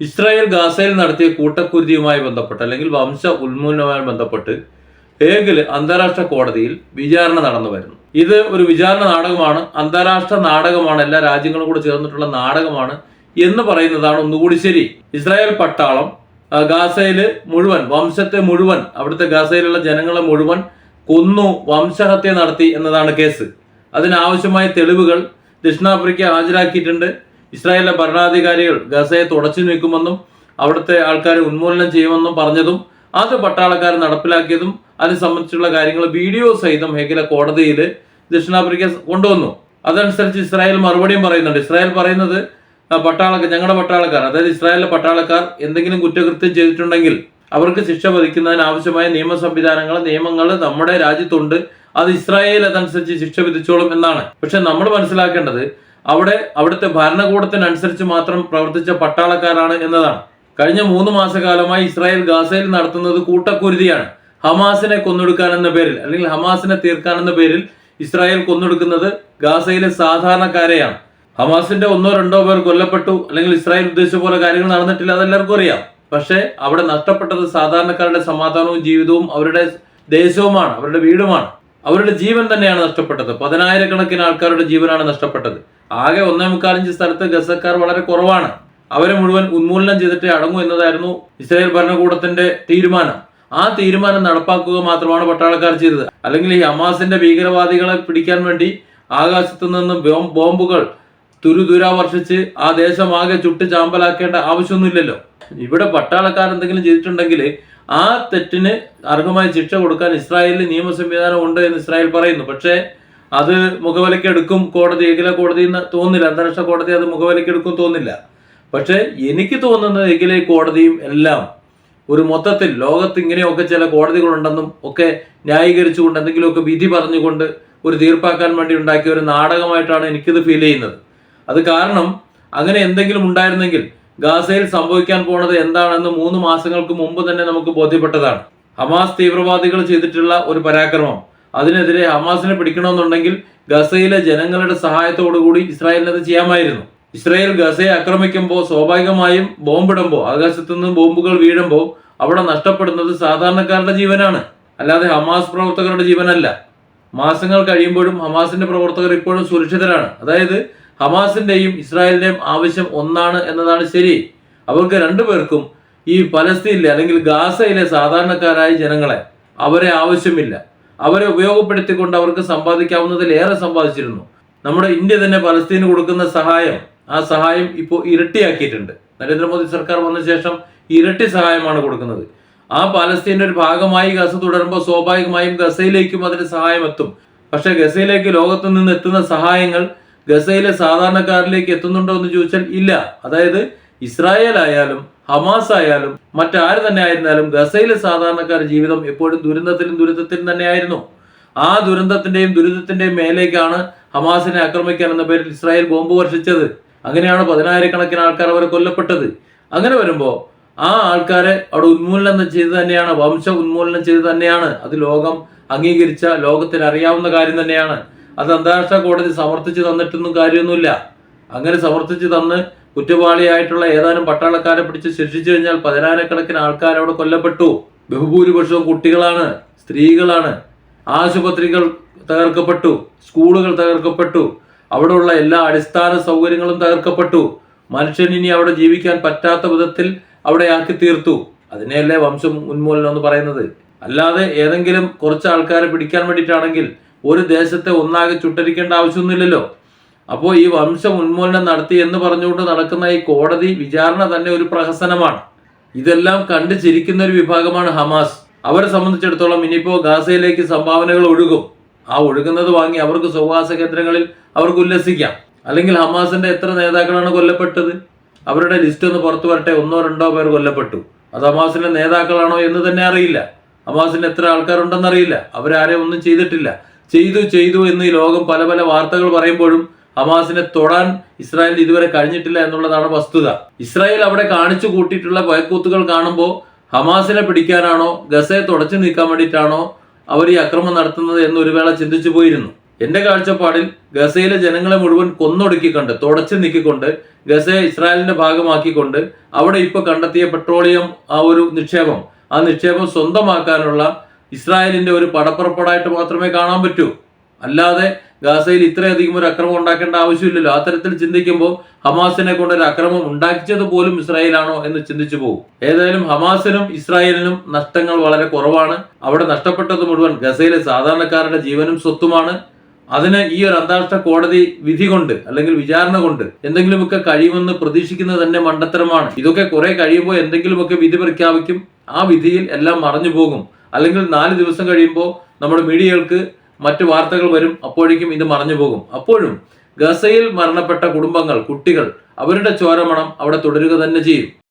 Israel ഗാസയിൽ നടത്തിയ കൂട്ടക്കുരുതിയുമായി ബന്ധപ്പെട്ട് അല്ലെങ്കിൽ വംശ ഉന്മൂലനവുമായി ബന്ധപ്പെട്ട് ഹേഗിൽ അന്താരാഷ്ട്ര കോടതിയിൽ വിചാരണ നടന്നു വരുന്നു. ഇത് ഒരു വിചാരണ നാടകമാണ്. അന്താരാഷ്ട്ര നാടകമാണ്. എല്ലാ രാജ്യങ്ങളും കൂടെ ചേർന്നിട്ടുള്ള നാടകമാണ് എന്ന് പറയുന്നതാണ് ഒന്നുകൂടി ശരി. ഇസ്രായേൽ പട്ടാളം ഗാസയിൽ മുഴുവൻ വംശത്തെ മുഴുവൻ അവിടുത്തെ ഗാസയിലുള്ള ജനങ്ങളെ മുഴുവൻ കൊന്നു വംശഹത്യ നടത്തി എന്നതാണ് കേസ്. അതിനാവശ്യമായ തെളിവുകൾ ദക്ഷിണാഫ്രിക്ക ഹാജരാക്കിയിട്ടുണ്ട്. ഇസ്രായേലിലെ ഭരണാധികാരികൾ ഗസയെ തുടച്ചു നീക്കുമെന്നും അവിടുത്തെ ആൾക്കാരെ ഉന്മൂലനം ചെയ്യുമെന്നും പറഞ്ഞതും അത് പട്ടാളക്കാർ നടപ്പിലാക്കിയതും അത് സംബന്ധിച്ചുള്ള കാര്യങ്ങൾ വീഡിയോ സഹിതം ഹേഗിലെ കോടതിയിൽ ദക്ഷിണാഫ്രിക്ക കൊണ്ടുവന്നു. അതനുസരിച്ച് ഇസ്രായേൽ മറുപടിയും പറയുന്നുണ്ട്. ഇസ്രായേൽ പറയുന്നത് പട്ടാളക്കാർ ഞങ്ങളുടെ പട്ടാളക്കാർ അതായത് ഇസ്രായേലിലെ പട്ടാളക്കാർ എന്തെങ്കിലും കുറ്റകൃത്യം ചെയ്തിട്ടുണ്ടെങ്കിൽ അവർക്ക് ശിക്ഷ വധിക്കുന്നതിന് ആവശ്യമായ നിയമ സംവിധാനങ്ങൾ നിയമങ്ങൾ നമ്മുടെ രാജ്യത്തുണ്ട്. അത് ഇസ്രായേൽ അതനുസരിച്ച് ശിക്ഷ വിധിച്ചോളും എന്നാണ്. പക്ഷെ നമ്മൾ മനസ്സിലാക്കേണ്ടത് അവിടെ അവിടുത്തെ ഭരണകൂടത്തിനനുസരിച്ച് മാത്രം പ്രവർത്തിച്ച പട്ടാളക്കാരാണ് എന്നതാണ്. കഴിഞ്ഞ മൂന്ന് മാസക്കാലമായി ഇസ്രായേൽ ഗാസയിൽ നടത്തുന്നത് കൂട്ടക്കുരുതിയാണ്. ഹമാസിനെ കൊന്നൊടുക്കാൻ എന്ന പേരിൽ അല്ലെങ്കിൽ ഹമാസിനെ തീർക്കാനെന്ന പേരിൽ ഇസ്രായേൽ കൊന്നൊടുക്കുന്നത് ഗാസയിലെ സാധാരണക്കാരെയാണ്. ഹമാസിന്റെ ഒന്നോ രണ്ടോ പേർ കൊല്ലപ്പെട്ടു അല്ലെങ്കിൽ ഇസ്രായേൽ ഉദ്ദേശിച്ച പോലെ കാര്യങ്ങൾ നടന്നിട്ടില്ല അതെല്ലാവർക്കും അറിയാം. പക്ഷേ അവിടെ നഷ്ടപ്പെട്ടത് സാധാരണക്കാരുടെ സമാധാനവും ജീവിതവും അവരുടെ ദേശവുമാണ് അവരുടെ വീടുമാണ്. അവരുടെ ജീവൻ തന്നെയാണ് നഷ്ടപ്പെട്ടത്. പതിനായിരക്കണക്കിന് ആൾക്കാരുടെ ജീവനാണ് നഷ്ടപ്പെട്ടത്. ആകെ ഒന്നേ മുക്കാലഞ്ച് സ്ഥലത്ത് ഗസക്കാർ വളരെ കുറവാണ്. അവരെ മുഴുവൻ ഉന്മൂലനം ചെയ്തിട്ട് അടങ്ങൂ എന്നതായിരുന്നു ഇസ്രായേൽ ഭരണകൂടത്തിന്റെ തീരുമാനം. ആ തീരുമാനം നടപ്പാക്കുക മാത്രമാണ് പട്ടാളക്കാർ ചെയ്തത്. അല്ലെങ്കിൽ ഈ ഹമാസിന്റെ ഭീകരവാദികളെ പിടിക്കാൻ വേണ്ടി ആകാശത്തു നിന്ന് ബോംബുകൾ തുരുതുരാ വർഷിച്ച് ആ ആകെ ചുട്ട് ചാമ്പലാക്കേണ്ട ആവശ്യമൊന്നുമില്ലല്ലോ. ഇവിടെ പട്ടാളക്കാർ എന്തെങ്കിലും ചെയ്തിട്ടുണ്ടെങ്കിൽ ആ തെറ്റിന് അർഹമായ ശിക്ഷ കൊടുക്കാൻ ഇസ്രായേലിൽ നിയമ സംവിധാനം ഉണ്ട് എന്ന് ഇസ്രായേൽ പറയുന്നു. പക്ഷേ അത് മുഖവിലയ്ക്ക് എടുക്കും കോടതി ഏകല കോടതി എന്ന് തോന്നില്ല. അന്താരാഷ്ട്ര കോടതി അത് മുഖവിലയ്ക്ക് എടുക്കും തോന്നില്ല. പക്ഷേ എനിക്ക് തോന്നുന്നത് എങ്കിലെ കോടതിയും എല്ലാം ഒരു മൊത്തത്തിൽ ലോകത്ത് ഇങ്ങനെയൊക്കെ ചില കോടതികളുണ്ടെന്നും ഒക്കെ ന്യായീകരിച്ചുകൊണ്ട് എന്തെങ്കിലുമൊക്കെ വിധി പറഞ്ഞുകൊണ്ട് ഒരു തീർപ്പാക്കാൻ വേണ്ടി ഉണ്ടാക്കിയ ഒരു നാടകമായിട്ടാണ് എനിക്കിത് ഫീൽ ചെയ്യുന്നത്. അത് കാരണം അങ്ങനെ എന്തെങ്കിലും ഉണ്ടായിരുന്നെങ്കിൽ ഗാസയിൽ സംഭവിക്കാൻ പോണത് എന്താണെന്ന് മൂന്ന് മാസങ്ങൾക്ക് മുമ്പ് തന്നെ നമുക്ക് ബോധ്യപ്പെട്ടതാണ്. ഹമാസ് തീവ്രവാദികൾ ചെയ്തിട്ടുള്ള ഒരു പരാക്രമം. അതിനെതിരെ ഹമാസിനെ പിടിക്കണമെന്നുണ്ടെങ്കിൽ ഗസയിലെ ജനങ്ങളുടെ കൂടി ഇസ്രായേലിന് അത് ചെയ്യാമായിരുന്നു. ഇസ്രായേൽ ഗസയെ ആക്രമിക്കുമ്പോൾ സ്വാഭാവികമായും ബോംബിടുമ്പോൾ ആകാശത്തു നിന്ന് ബോംബുകൾ വീഴുമ്പോൾ അവിടെ നഷ്ടപ്പെടുന്നത് സാധാരണക്കാരുടെ ജീവനാണ്. അല്ലാതെ ഹമാസ് പ്രവർത്തകരുടെ ജീവനല്ല. മാസങ്ങൾ കഴിയുമ്പോഴും ഹമാസിന്റെ പ്രവർത്തകർ ഇപ്പോഴും സുരക്ഷിതരാണ്. അതായത് ഹമാസിന്റെയും ഇസ്രായേലിന്റെയും ആവശ്യം ഒന്നാണ് എന്നതാണ് ശരി. അവർക്ക് രണ്ടുപേർക്കും ഈ പലസ്തീനിലെ അല്ലെങ്കിൽ ഗാസയിലെ സാധാരണക്കാരായ ജനങ്ങളെ അവരെ ആവശ്യമില്ല. അവരെ ഉപയോഗപ്പെടുത്തിക്കൊണ്ട് അവർക്ക് സമ്പാദിക്കാവുന്നതിലേറെ സമ്പാദിച്ചിരുന്നു. നമ്മുടെ ഇന്ത്യ തന്നെ പലസ്തീന് കൊടുക്കുന്ന സഹായം ആ സഹായം ഇപ്പോൾ ഇരട്ടിയാക്കിയിട്ടുണ്ട്. നരേന്ദ്രമോദി സർക്കാർ വന്ന ശേഷം ഇരട്ടി സഹായമാണ് കൊടുക്കുന്നത്. ആ പാലസ്തീന്റെ ഒരു ഭാഗമായി ഗസ തുടരുമ്പോൾ സ്വാഭാവികമായും ഗസയിലേക്കും അതിന് സഹായം എത്തും. പക്ഷെ ഗസയിലേക്ക് ലോകത്തു നിന്ന് എത്തുന്ന സഹായങ്ങൾ ഗസയിലെ സാധാരണക്കാരിലേക്ക് എത്തുന്നുണ്ടോ എന്ന് ചോദിച്ചാൽ ഇല്ല. അതായത് ഇസ്രായേൽ ആയാലും ഹമാസ് ആയാലും മറ്റാര് തന്നെ ആയിരുന്നാലും ഗസയിലെ സാധാരണക്കാരുടെ ജീവിതം എപ്പോഴും ദുരന്തത്തിലും ദുരിതത്തിലും തന്നെയായിരുന്നു. ആ ദുരന്തത്തിന്റെയും ദുരിതത്തിന്റെയും മേലേക്കാണ് ഹമാസിനെ ആക്രമിക്കാൻ എന്ന പേരിൽ ഇസ്രായേൽ ബോംബ് വർഷിച്ചത്. അങ്ങനെയാണ് പതിനായിരക്കണക്കിന് ആൾക്കാർ അവരെ കൊല്ലപ്പെട്ടത്. അങ്ങനെ വരുമ്പോൾ ആ ആൾക്കാരെ അവിടെ ഉന്മൂലനം ചെയ്ത് തന്നെയാണ് വംശ ഉന്മൂലനം ചെയ്ത് തന്നെയാണ്. അത് ലോകം അംഗീകരിച്ച ലോകത്തിന് അറിയാവുന്ന കാര്യം തന്നെയാണ്. അത് അന്താരാഷ്ട്ര കോടതി സമർത്ഥിച്ച് തന്നിട്ടൊന്നും കാര്യമൊന്നുമില്ല. അങ്ങനെ സമർത്ഥിച്ച് തന്ന് കുറ്റവാളിയായിട്ടുള്ള ഏതാനും പട്ടാളക്കാരെ പിടിച്ച് ശിക്ഷിച്ചു കഴിഞ്ഞാൽ പതിനായിരക്കണക്കിന് ആൾക്കാർ അവിടെ കൊല്ലപ്പെട്ടു. ബഹുഭൂരിപക്ഷവും കുട്ടികളാണ് സ്ത്രീകളാണ്. ആശുപത്രികൾ തകർക്കപ്പെട്ടു സ്കൂളുകൾ തകർക്കപ്പെട്ടു. അവിടെയുള്ള എല്ലാ അടിസ്ഥാന സൗകര്യങ്ങളും തകർക്കപ്പെട്ടു. മനുഷ്യൻ ഇനി അവിടെ ജീവിക്കാൻ പറ്റാത്ത വിധത്തിൽ അവിടെ ആക്കി തീർത്തു. അതിനെയല്ലേ വംശം ഉന്മൂലനം എന്ന് പറയുന്നത്? അല്ലാതെ ഏതെങ്കിലും കുറച്ച് ആൾക്കാരെ പിടിക്കാൻ വേണ്ടിയിട്ടാണെങ്കിൽ ഒരു ദേശത്തെ ഒന്നാകെ ചുട്ടരിക്കേണ്ട ആവശ്യമൊന്നുമില്ലല്ലോ. അപ്പോൾ ഈ വംശം ഉന്മൂലനം നടത്തി എന്ന് പറഞ്ഞുകൊണ്ട് നടക്കുന്ന ഈ കോടതി വിചാരണ തന്നെ ഒരു പ്രഹസനമാണ്. ഇതെല്ലാം കണ്ടു ചിരിക്കുന്ന ഒരു വിഭാഗമാണ് ഹമാസ്. അവരെ സംബന്ധിച്ചിടത്തോളം ഇനിയിപ്പോൾ ഗാസയിലേക്ക് സംഭാവനകൾ ഒഴുകും. ആ ഒഴുകുന്നത് വാങ്ങി അവർക്ക് സ്വകാസ കേന്ദ്രങ്ങളിൽ അവർക്ക് ഉല്ലസിക്കാം. അല്ലെങ്കിൽ ഹമാസിന്റെ എത്ര നേതാക്കളാണ് കൊല്ലപ്പെട്ടത്? അവരുടെ ലിസ്റ്റ് ഒന്ന് പുറത്തു വരട്ടെ. ഒന്നോ രണ്ടോ പേർ കൊല്ലപ്പെട്ടു. അത് ഹമാസിന്റെ നേതാക്കളാണോ എന്ന് തന്നെ അറിയില്ല. ഹമാസിന്റെ എത്ര ആൾക്കാരുണ്ടെന്ന് അറിയില്ല. അവരാരെയും ഒന്നും ചെയ്തിട്ടില്ല. ചെയ്തു ചെയ്തു എന്ന് ഈ ലോകം പല പല വാർത്തകൾ പറയുമ്പോഴും ഹമാസിനെ തൊടാൻ ഇസ്രായേൽ ഇതുവരെ കഴിഞ്ഞിട്ടില്ല എന്നുള്ളതാണ് വസ്തുത. ഇസ്രായേൽ അവിടെ കാണിച്ചു കൂട്ടിയിട്ടുള്ള വയക്കൂത്തുകൾ കാണുമ്പോൾ ഹമാസിനെ പിടിക്കാനാണോ ഗസയെ തുടച്ചു നീക്കാൻ വേണ്ടിയിട്ടാണോ അവർ ഈ അക്രമം നടത്തുന്നത് എന്ന് ഒരു വേള ചിന്തിച്ചു പോയിരുന്നു. എന്റെ കാഴ്ചപ്പാടിൽ ഗസയിലെ ജനങ്ങളെ മുഴുവൻ കൊന്നൊടുക്കിക്കൊണ്ട് തുടച്ചു നീക്കിക്കൊണ്ട് ഗസയെ ഇസ്രായേലിന്റെ ഭാഗമാക്കിക്കൊണ്ട് അവിടെ ഇപ്പൊ കണ്ടെത്തിയ പെട്രോളിയം ആ ഒരു നിക്ഷേപം. ആ നിക്ഷേപം സ്വന്തമാക്കാനുള്ള ഇസ്രായേലിന്റെ ഒരു പടപ്പുറപ്പാടായിട്ട് മാത്രമേ കാണാൻ പറ്റൂ. അല്ലാതെ ഗാസയിൽ ഇത്രയധികം ഒരു അക്രമം ഉണ്ടാക്കേണ്ട ആവശ്യമില്ലല്ലോ. അത്തരത്തിൽ ചിന്തിക്കുമ്പോൾ ഹമാസിനെ കൊണ്ട് ഒരു അക്രമം ഉണ്ടാക്കിച്ചത് പോലും ഇസ്രായേലാണോ എന്ന് ചിന്തിച്ചു പോകും. ഏതായാലും ഹമാസിനും ഇസ്രായേലിനും നഷ്ടങ്ങൾ വളരെ കുറവാണ്. അവിടെ നഷ്ടപ്പെട്ടത് മുഴുവൻ ഗസയിലെ സാധാരണക്കാരുടെ ജീവനും സ്വത്തുമാണ്. അതിന് ഈ ഒരു അന്താരാഷ്ട്ര കോടതി വിധി കൊണ്ട് അല്ലെങ്കിൽ വിചാരണ കൊണ്ട് എന്തെങ്കിലുമൊക്കെ കഴിയുമെന്ന് പ്രതീക്ഷിക്കുന്നത് തന്നെ മണ്ടത്തരമാണ്. ഇതൊക്കെ കുറെ കഴിയുമ്പോൾ എന്തെങ്കിലുമൊക്കെ വിധി പ്രഖ്യാപിക്കും. ആ വിധിയിൽ എല്ലാം മറഞ്ഞു പോകും. അല്ലെങ്കിൽ നാല് ദിവസം കഴിയുമ്പോൾ നമ്മുടെ മീഡിയകൾക്ക് മറ്റു വാർത്തകൾ വരും അപ്പോഴേക്കും ഇത് മറഞ്ഞു പോകും. അപ്പോഴും ഗസയിൽ മരണപ്പെട്ട കുടുംബങ്ങൾ കുട്ടികൾ അവരുടെ ചോരമണം അവിടെ തുടരുക തന്നെ ചെയ്യും.